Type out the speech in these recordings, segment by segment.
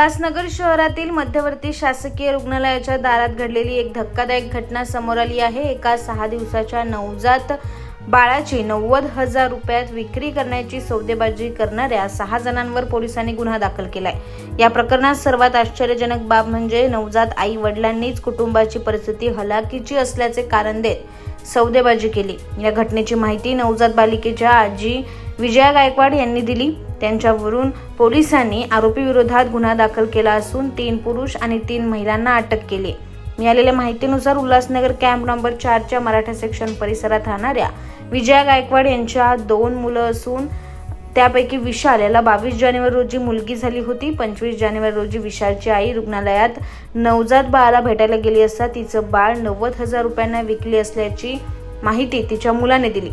उल्हासनगर शहरातील मध्यवर्ती शासकीय रुग्णालयाच्या दारात घडलेली एक धक्कादायक घटना समोर आली आहे. एका सहा दिवसाच्या नवजात बाळाची नव्वद हजार रुपयात विक्री करण्याची सौदेबाजी करणाऱ्या सहा जणांवर पोलिसांनी गुन्हा दाखल केलाय. या प्रकरणात सर्वात आश्चर्यजनक बाब म्हणजे नवजात आई वडिलांनीच कुटुंबाची परिस्थिती हलाखीची असल्याचे कारण देत सौदेबाजी केली. या घटनेची माहिती नवजात बालिकेच्या आजी विजया गायकवाड यांनी दिली. त्यांच्यावरून पोलिसांनी आरोपीविरोधात गुन्हा दाखल केला असून तीन पुरुष आणि तीन महिलांना अटक केली. मिळालेल्या माहितीनुसार उल्हासनगर कॅम्प नंबर चारच्या मराठा सेक्शन परिसरात राहणाऱ्या विजया गायकवाड यांच्या दोन मुलं असून त्यापैकी विशाल याला बावीस जानेवारी रोजी मुलगी झाली होती. पंचवीस जानेवारी रोजी विशालची आई रुग्णालयात नवजात बाळाला भेटायला गेली असता तिचं बाळ नव्वद हजार रुपयांना विकली असल्याची माहिती तिच्या मुलाने दिली.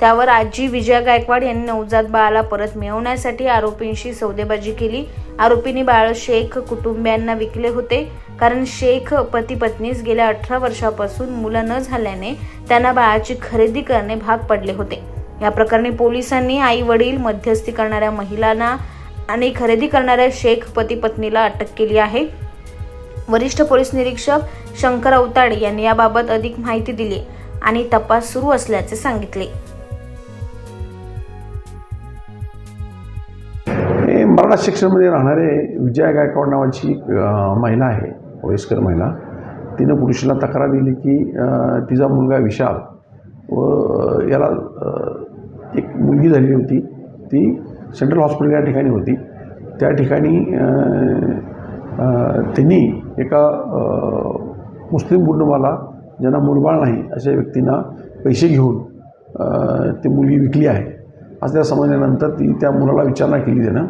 त्यावर आजी विजया गायकवाड यांनी नवजात बाळाला परत मिळवण्यासाठी आरोपींशी सौदेबाजी केली. आरोपींनी बाळ शेख कुटुंबियांना विकले होते. कारण शेख पती पत्नीस गेल्या अठरा वर्षापासून मुलं न झाल्याने त्यांना बाळाची खरेदी करणे भाग पडले होते. या प्रकरणी पोलिसांनी आई वडील मध्यस्थी करणाऱ्या महिलांना आणि खरेदी करणाऱ्या शेख पती पत्नीला अटक केली आहे. वरिष्ठ पोलीस निरीक्षक शंकर अवताडे यांनी याबाबत अधिक माहिती दिली आणि तपास सुरू असल्याचे सांगितले. मराठा शिक्षणमध्ये राहणारे विजया गायकवाड नावाची महिला आहे वयस्कर महिला. तिनं पुरुषाला तक्रार दिली की तिचा मुलगा विशाल व याला एक मुलगी झाली होती. ती सेंट्रल हॉस्पिटल या ठिकाणी होती. त्या ठिकाणी त्यांनी एका मुस्लिम कुटुंबाला ज्यांना मुलबाळ नाही अशा व्यक्तींना पैसे घेऊन ती मुलगी विकली आहे. असं त्या समजल्यानंतर ती त्या मुलाला विचारणा केली त्यानं.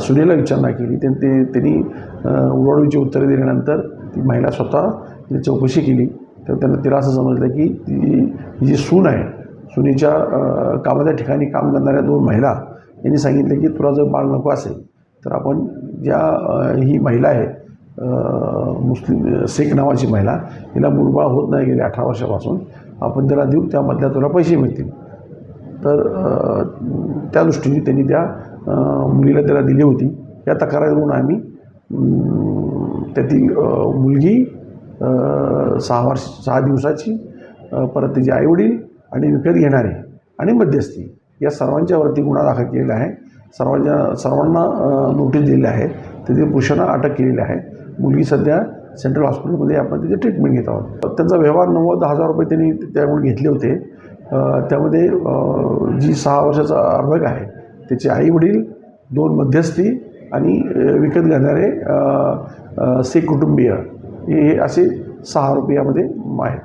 सुनेला विचारणा केली. त्यां ते त्यांनी अ, उत्तरे दिल्यानंतर ती महिला स्वतः तिने चौकशी केली. तर त्यांना तिला असं समजलं की ती जी सून आहे सुनेच्या कामाच्या ठिकाणी काम करणाऱ्या दोन महिला यांनी सांगितलं की तुला जर बाळ नको असेल तर आपण ज्या ही महिला आहे मुस्लिम शेख नावाची महिला हिला मुलबाळ होत नाही गेली अठरा वर्षापासून आपण त्याला देऊ त्यामधल्या तुला पैसे मिळतील. तर त्या दृष्टीने त्यांनी त्या मुलीला त्याला दिली होती. या तक्रारीवरून आम्ही त्यातील मुलगी सहा वर्ष सहा दिवसाची परत त्याचे आईवडील आणि विकत घेणारे आणि मध्यस्थी या सर्वांच्यावरती गुन्हा दाखल केलेला आहे. सर्वांच्या सर्वांना नोटीस दिलेली आहे. तिथे पुरुषांना अटक केलेली आहे. मुलगी सध्या सेंट्रल हॉस्पिटलमध्ये आपण तिथे ट्रीटमेंट घेत आहोत. त्यांचा व्यवहार नव्वद हजार रुपये त्यांनी त्यामुळे घेतले होते. त्यामध्ये जी सहा वर्षाचा अर्भक आहे त्याचे आईवडील दोन मध्यस्थी आणि विकत घेणारे से कुटुंबीय हे असे सहा रुपयामध्ये आहेत.